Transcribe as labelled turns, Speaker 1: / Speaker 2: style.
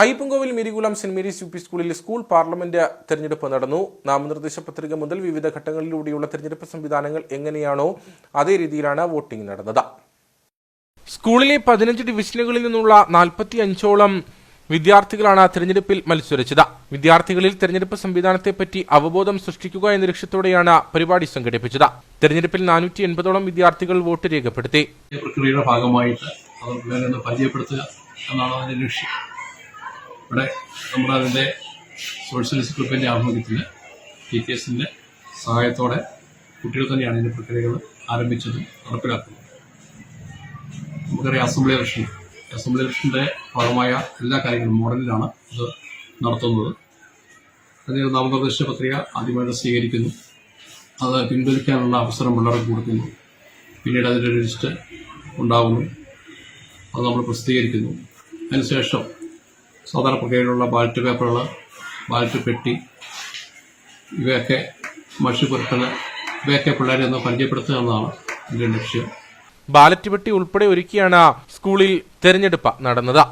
Speaker 1: Ayyappancoil Mirikulam saint Mary's U P സ്കൂളിൽ school parliament തെരഞ്ഞെടുപ്പ് നടന്നു. നാമനിർദ്ദേശ പത്രിക മുതൽ വിവിധ ഘട്ടങ്ങളിലൂടെയുള്ള തെരഞ്ഞെടുപ്പ് സംവിധാനങ്ങൾ എങ്ങനെയാണോ അതേ രീതിയിലാണ് വോട്ടിംഗ് നടന്നത്. സ്കൂളിലെ പതിനഞ്ച് ഡിവിഷനുകളിൽ നിന്നുള്ള നാൽപ്പത്തി അഞ്ചോളം വിദ്യാർത്ഥികളാണ് തെരഞ്ഞെടുപ്പിൽ മത്സരിച്ചത്. വിദ്യാർത്ഥികളിൽ തെരഞ്ഞെടുപ്പ് സംവിധാനത്തെപ്പറ്റി അവബോധം സൃഷ്ടിക്കുക എന്ന ലക്ഷ്യത്തോടെയാണ് പരിപാടി സംഘടിപ്പിച്ചത്. തെരഞ്ഞെടുപ്പിൽ നാനൂറ്റി എൺപതോളം വിദ്യാർത്ഥികൾ വോട്ട് രേഖപ്പെടുത്തി.
Speaker 2: പ്രക്രിയയുടെ ഭാഗമായിട്ട് പരിചയപ്പെടുത്തുക എന്നാണ് അതിന്റെ ലക്ഷ്യം. ഇവിടെ നമ്മളതിന്റെ സോഷ്യലിസ്റ്റ് ഗ്രൂപ്പിന്റെ ആഭിമുഖ്യത്തിൽ ടീച്ചേഴ്സിന്റെ സഹായത്തോടെ കുട്ടികൾ തന്നെയാണ് ഇതിന്റെ പ്രക്രിയകൾ ആരംഭിച്ചതും നടപ്പിലാക്കുന്നത്. നമുക്കറിയാം അസംബ്ലി ഇലക്ഷൻ അസംബ്ലി ഇലക്ഷന്റെ ഭാഗമായ എല്ലാ കാര്യങ്ങളും മോഡലിലാണ് ഇത് നടത്തുന്നത്. അതിന് നാമനിർദ്ദേശ പത്രിക ആദ്യമായിട്ട് സ്വീകരിക്കുന്നു. അത് പിൻവലിക്കാനുള്ള അവസരം പിള്ളേർക്ക് കൊടുക്കുന്നു പിന്നീട് അതിന്റെ ലിസ്റ്റ് ഉണ്ടാകുന്നു. അത് നമ്മൾ പ്രസിദ്ധീകരിക്കുന്നു. അതിനുശേഷം സാധാരണ പ്രക്രിയയിലുള്ള ബാലറ്റ് പേപ്പറുകൾ ബാലറ്റ് പെട്ടി ഇവയൊക്കെ മഷി പുരട്ടൽ ഇവയൊക്കെ പിള്ളേരെ ഒന്ന് പരിചയപ്പെടുത്തുക എന്നതാണ് എന്റെ ലക്ഷ്യം.
Speaker 1: ബാലറ്റ് പെട്ടി ഉൾപ്പെടെ ഒരുക്കിയാണ് സ്കൂളിൽ തെരഞ്ഞെടുപ്പ് നടന്നത്.